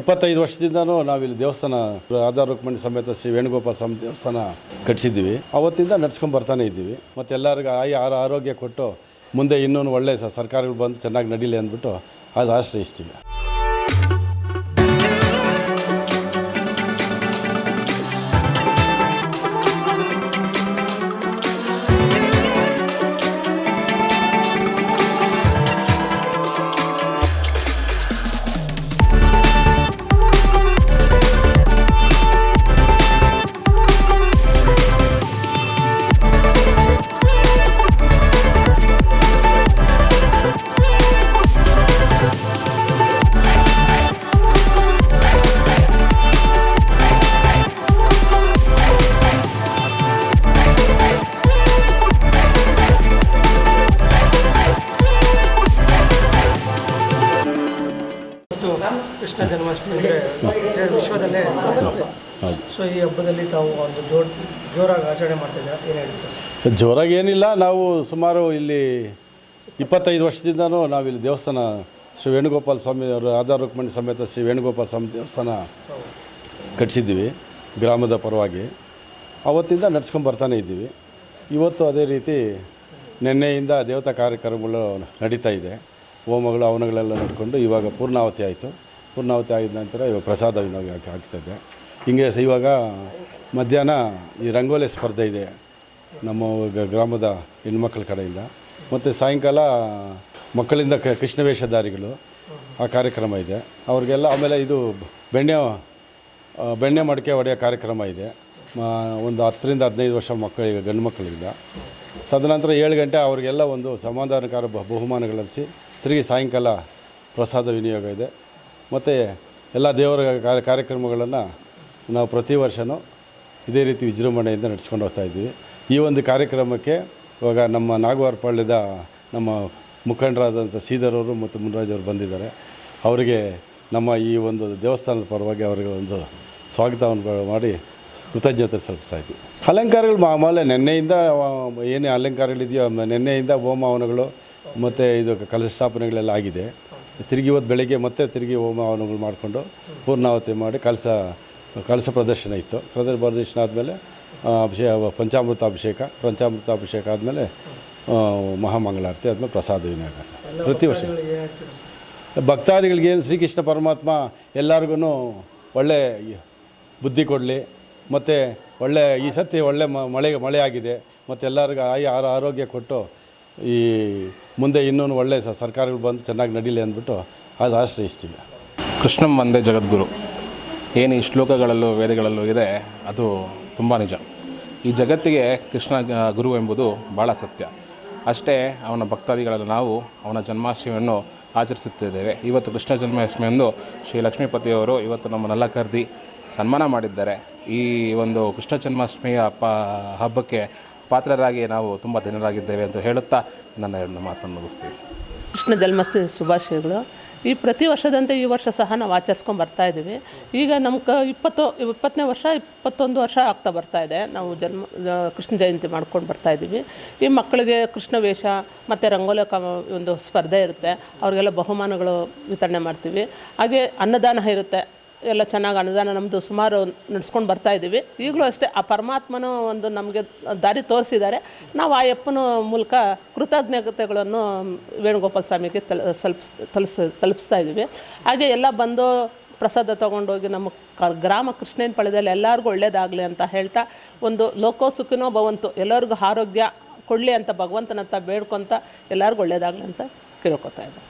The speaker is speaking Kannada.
ಇಪ್ಪತ್ತೈದು ವರ್ಷದಿಂದನೂ ನಾವಿಲ್ಲಿ ದೇವಸ್ಥಾನ, ಆಧಾರ ರುಕ್ಮಣಿ ಸಮೇತ ಶ್ರೀ ವೇಣುಗೋಪಾಲ ಸ್ವಾಮಿ ದೇವಸ್ಥಾನ ಕಟ್ಟಿಸಿದ್ದೀವಿ. ಅವತ್ತಿಂದ ನಡ್ಸ್ಕೊಂಡು ಬರ್ತಾನೆ ಇದ್ದೀವಿ. ಮತ್ತು ಎಲ್ಲರಿಗೂ ಆಯ್ ಆರ ಆರೋಗ್ಯ ಕೊಟ್ಟು ಮುಂದೆ ಇನ್ನೂ ಒಳ್ಳೆಯ ಸರ್ಕಾರಗಳು ಬಂದು ಚೆನ್ನಾಗಿ ನಡೀಲಿ ಅಂದ್ಬಿಟ್ಟು ಅದು ಆಶ್ರಯಿಸ್ತೀವಿ. ಕೃಷ್ಣ ಜನ್ಮಾಷ್ಟಮಿ ಅಂದರೆ ವಿಶ್ವದಲ್ಲೇ ಸೊ ಈ ಹಬ್ಬದಲ್ಲಿ ತಾವು ಒಂದು ಜೋರ್ ಜೋರಾಗಿ ಆಚರಣೆ ಮಾಡ್ತಿದ್ದೀರಾ ಏನು ಹೇಳ್ತೀರಾ ಜೋರಾಗಿ ಏನಿಲ್ಲ. ನಾವು ಸುಮಾರು ಇಲ್ಲಿ ಇಪ್ಪತ್ತೈದು ವರ್ಷದಿಂದನೂ ನಾವಿಲ್ಲಿ ದೇವಸ್ಥಾನ ಶ್ರೀ ವೇಣುಗೋಪಾಲ ಸ್ವಾಮಿ ಅವರ ಆಧಾರ ರುಕ್ಮಣಿ ಸಮೇತ ಶ್ರೀ ವೇಣುಗೋಪಾಲ ಸ್ವಾಮಿ ದೇವಸ್ಥಾನ ಕಟ್ಟಿಸಿದ್ದೀವಿ ಗ್ರಾಮದ ಪರವಾಗಿ. ಅವತ್ತಿಂದ ನಡ್ಸ್ಕೊಂಡು ಬರ್ತಾನೆ ಇದ್ದೀವಿ. ಇವತ್ತು ಅದೇ ರೀತಿ ನಿನ್ನೆಯಿಂದ ದೇವತಾ ಕಾರ್ಯಕ್ರಮಗಳು ನಡೀತಾ ಇದೆ. ಹೋಮಗಳು, ಅವನಗಳೆಲ್ಲ ನಡ್ಕೊಂಡು ಇವಾಗ ಪೂರ್ಣಾವತಿ ಆಯಿತು. ಪೂರ್ಣಾವತಿ ಆಗಿದ ನಂತರ ಇವಾಗ ಪ್ರಸಾದ ವಿನಿಯೋಗ ಹಾಕಿ ಆಗ್ತಾಯಿದೆ ಹಿಂಗೆ ಸ ಇವಾಗ ಮಧ್ಯಾಹ್ನ ಈ ರಂಗೋಲಿ ಸ್ಪರ್ಧೆ ಇದೆ ನಮ್ಮ ಗ್ರಾಮದ ಹೆಣ್ಮಕ್ಳ ಕಡೆಯಿಂದ. ಮತ್ತು ಸಾಯಂಕಾಲ ಮಕ್ಕಳಿಂದ ಕ ಕೃಷ್ಣ ವೇಷಧಾರಿಗಳು ಆ ಕಾರ್ಯಕ್ರಮ ಇದೆ. ಅವ್ರಿಗೆಲ್ಲ ಆಮೇಲೆ ಇದು ಬೆಣ್ಣೆ ಬೆಣ್ಣೆ ಮಡಿಕೆ ಹೊಡೆಯೋ ಕಾರ್ಯಕ್ರಮ ಇದೆ. ಒಂದು ಹತ್ತರಿಂದ ಹದಿನೈದು ವರ್ಷ ಮಕ್ಕಳಿಗೆ ಗಂಡು ಮಕ್ಕಳಿಂದ. ತದನಂತರ ಏಳು ಗಂಟೆ ಅವರಿಗೆಲ್ಲ ಒಂದು ಸಮಾಧಾನಕಾರ ಬ- ಬಹುಮಾನಗಳು ಹಂಚಿ ತಿರುಗಿ ಸಾಯಂಕಾಲ ಪ್ರಸಾದ ವಿನಿಯೋಗ ಇದೆ. ಮತ್ತು ಎಲ್ಲ ದೇವರ ಕಾರ್ಯಕ್ರಮಗಳನ್ನು ನಾವು ಪ್ರತಿ ವರ್ಷವೂ ಇದೇ ರೀತಿ ವಿಜೃಂಭಣೆಯಿಂದ ನಡೆಸ್ಕೊಂಡು ಹೋಗ್ತಾ ಇದ್ದೀವಿ. ಈ ಒಂದು ಕಾರ್ಯಕ್ರಮಕ್ಕೆ ಇವಾಗ ನಮ್ಮ ನಾಗವಾರಪಾಳ್ಯದ ನಮ್ಮ ಮುಖಂಡರಾದಂಥ ಶ್ರೀಧರವರು ಮತ್ತು ಮುನ್ರಾಜವರು ಬಂದಿದ್ದಾರೆ. ಅವರಿಗೆ ನಮ್ಮ ಈ ಒಂದು ದೇವಸ್ಥಾನದ ಪರವಾಗಿ ಅವರಿಗೆ ಒಂದು ಸ್ವಾಗತವನ್ನು ಮಾಡಿ ಕೃತಜ್ಞತೆ ಸಲ್ಲಿಸ್ತಾ ಇದ್ವಿ ಅಲಂಕಾರಗಳು ಮಾಮೂಲೆ ನಿನ್ನೆಯಿಂದ ಏನೇ ಅಲಂಕಾರಗಳಿದೆಯೋ ನಿನ್ನೆಯಿಂದ ಹೋಮ ಹವನಗಳು ಮತ್ತು ಇದು ಕಲಶ ಸ್ಥಾಪನೆಗಳೆಲ್ಲ ಆಗಿದೆ. ತಿರುಗಿ ಇವತ್ತು ಬೆಳಗ್ಗೆ ಮತ್ತೆ ತಿರುಗಿ ಹೋಮ ಹವನಗಳು ಮಾಡಿಕೊಂಡು ಪೂರ್ಣಾವತಿ ಮಾಡಿ ಕಲಸ ಕಲಸ ಪ್ರದರ್ಶನ ಇತ್ತು. ಕಲಸ ಪ್ರದರ್ಶನ ಆದಮೇಲೆ ಅಭಿಷೇ ಪಂಚಾಮೃತ ಅಭಿಷೇಕ ಪಂಚಾಮೃತ ಅಭಿಷೇಕ ಆದಮೇಲೆ ಮಹಾಮಂಗಳಾರತಿ ಆದಮೇಲೆ ಪ್ರಸಾದ ವಿನಾಯಕ ಪ್ರತಿ ವರ್ಷ. ಭಕ್ತಾದಿಗಳಿಗೆ ಏನು ಶ್ರೀಕೃಷ್ಣ ಪರಮಾತ್ಮ ಎಲ್ಲರಿಗೂ ಒಳ್ಳೆ ಬುದ್ಧಿ ಕೊಡಲಿ ಮತ್ತು ಒಳ್ಳೆ ಈ ಸತಿ ಒಳ್ಳೆ ಮ- ಮಳೆ ಮಳೆ ಆಗಿದೆ ಮತ್ತು ಎಲ್ಲರಿಗೂ ಆಯ ಆರ ಆರೋಗ್ಯ ಕೊಟ್ಟು ಈ ಮುಂದೆ ಇನ್ನೊಂದು ಒಳ್ಳೆ ಸ ಸರ್ಕಾರಗಳು ಬಂದು ಚೆನ್ನಾಗಿ ನಡೀಲಿ ಅಂದ್ಬಿಟ್ಟು ಅದು ಆಶ್ರಯಿಸ್ತೀವಿ. ಕೃಷ್ಣಂ ಒಂದೇ ಜಗದ್ಗುರು. ಏನು ಈ ಶ್ಲೋಕಗಳಲ್ಲೂ ವೇದಗಳಲ್ಲೂ ಇದೆ, ಅದು ತುಂಬ ನಿಜ. ಈ ಜಗತ್ತಿಗೆ ಕೃಷ್ಣ ಗುರು ಎಂಬುದು ಭಾಳ ಸತ್ಯ. ಅಷ್ಟೇ ಅವನ ಭಕ್ತಾದಿಗಳಲ್ಲಿ ನಾವು ಅವನ ಜನ್ಮಾಷ್ಟಮಿಯನ್ನು ಆಚರಿಸುತ್ತಿದ್ದೇವೆ. ಇವತ್ತು ಕೃಷ್ಣ ಜನ್ಮಾಷ್ಟಮಿಯಂದು ಶ್ರೀ ಲಕ್ಷ್ಮೀಪತಿಯವರು ಇವತ್ತು ನಮ್ಮನ್ನೆಲ್ಲ ಕರೆದಿ ಸನ್ಮಾನ ಮಾಡಿದ್ದಾರೆ. ಈ ಒಂದು ಕೃಷ್ಣ ಜನ್ಮಾಷ್ಟಮಿಯ ಹಬ್ಬ ಹಬ್ಬಕ್ಕೆ ಪಾತ್ರರಾಗಿ ನಾವು ತುಂಬ ಧನ್ಯರಾಗಿದ್ದೇವೆ ಅಂತ ಹೇಳುತ್ತಾ ನನ್ನ ಎರಡು ಮಾತನ್ನು ಮುಗಿಸ್ತೀವಿ ಕೃಷ್ಣ ಜನ್ಮಾಷ್ಟಮಿ ಶುಭಾಶಯಗಳು. ಈ ಪ್ರತಿ ವರ್ಷದಂತೆ ಈ ವರ್ಷ ಸಹ ನಾವು ಆಚರಿಸ್ಕೊಂಡು ಬರ್ತಾ ಇದ್ದೀವಿ. ಈಗ ನಮ್ಮ ಕ ಇಪ್ಪತ್ತು, ಇಪ್ಪತ್ತನೇ ವರ್ಷ, ಇಪ್ಪತ್ತೊಂದು ವರ್ಷ ಆಗ್ತಾ ಬರ್ತಾ ಇದೆ. ನಾವು ಜನ್ಮ ಕೃಷ್ಣ ಜಯಂತಿ ಮಾಡ್ಕೊಂಡು ಬರ್ತಾ ಇದ್ದೀವಿ. ಈ ಮಕ್ಕಳಿಗೆ ಕೃಷ್ಣ ವೇಷ ಮತ್ತು ರಂಗೋಲಿ ಕ ಒಂದು ಸ್ಪರ್ಧೆ ಇರುತ್ತೆ. ಅವರಿಗೆಲ್ಲ ಬಹುಮಾನಗಳು ವಿತರಣೆ ಮಾಡ್ತೀವಿ. ಹಾಗೆ ಅನ್ನದಾನ ಇರುತ್ತೆ. ಎಲ್ಲ ಚೆನ್ನಾಗಿ ಅನುದಾನ ನಮ್ಮದು ಸುಮಾರು ನಡ್ಸ್ಕೊಂಡು ಬರ್ತಾ ಇದ್ದೀವಿ. ಈಗಲೂ ಅಷ್ಟೇ ಆ ಪರಮಾತ್ಮನು ಒಂದು ನಮಗೆ ದಾರಿ ತೋರಿಸಿದ್ದಾರೆ. ನಾವು ಆ ಯಪ್ಪನ ಮೂಲಕ ಕೃತಜ್ಞತೆಗಳನ್ನು ವೇಣುಗೋಪಾಲ ಸ್ವಾಮಿಗೆ ತಲ ಸಲ್ಪಿಸ್ ತಲುಸ್, ತಲುಪಿಸ್ತಾ ಇದ್ದೀವಿ. ಹಾಗೆ ಎಲ್ಲ ಬಂದು ಪ್ರಸಾದ ತೊಗೊಂಡೋಗಿ ನಮ್ಮ ಕ, ಗ್ರಾಮ ಕೃಷ್ಣನ ಪಳ್ಯದಲ್ಲಿ ಎಲ್ಲರಿಗೂ ಒಳ್ಳೆಯದಾಗಲಿ ಅಂತ ಹೇಳ್ತಾ ಒಂದು ಲೋಕೋ ಸುಖಿನೋ ಭವಂತು, ಎಲ್ಲರಿಗೂ ಆರೋಗ್ಯ ಕೊಡಲಿ ಅಂತ ಭಗವಂತನಂತ ಬೇಡ್ಕೊತ ಎಲ್ಲರಿಗೂ ಒಳ್ಳೇದಾಗಲಿ ಅಂತ ಕೇಳ್ಕೊತಾ ಇದ್ದಾರೆ